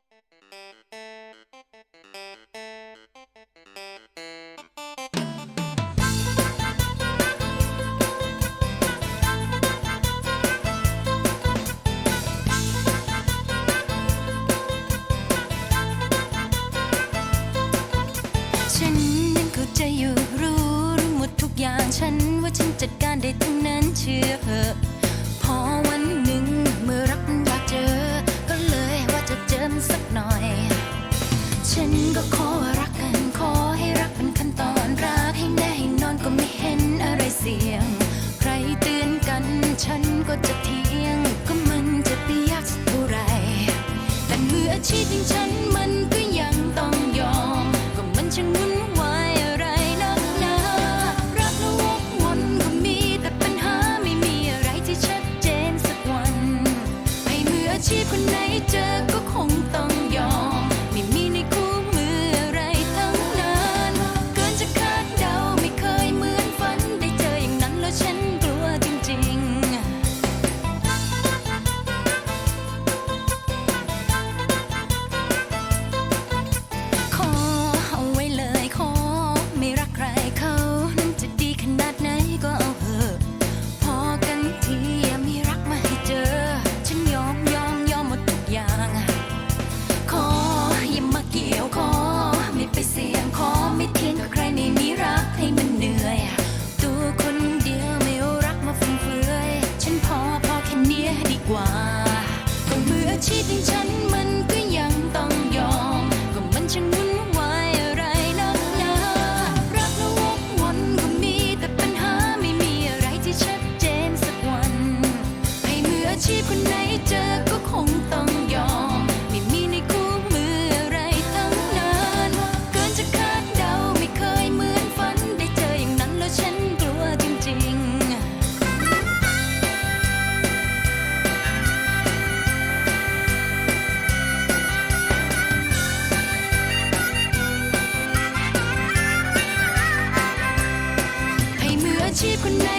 ฉันนั้นเข้าอยู่รู้รู้หมดทุกอย่างฉันว่าฉันจัดการได้ทั้งนั้นเชื่อเหอะพอวัน 你听，我讲。 ชิดฉันมันก็ยังต้องยอม ก็มันช่างวุ่นวายอะไรนักหนารักแล้ววกวนก็มีแต่ปัญหาไม่มีอะไรที่ชัดเจนสักวัน ให้มืออาชีพคนไหนเจอก็คงต้อง పంచుకున్నా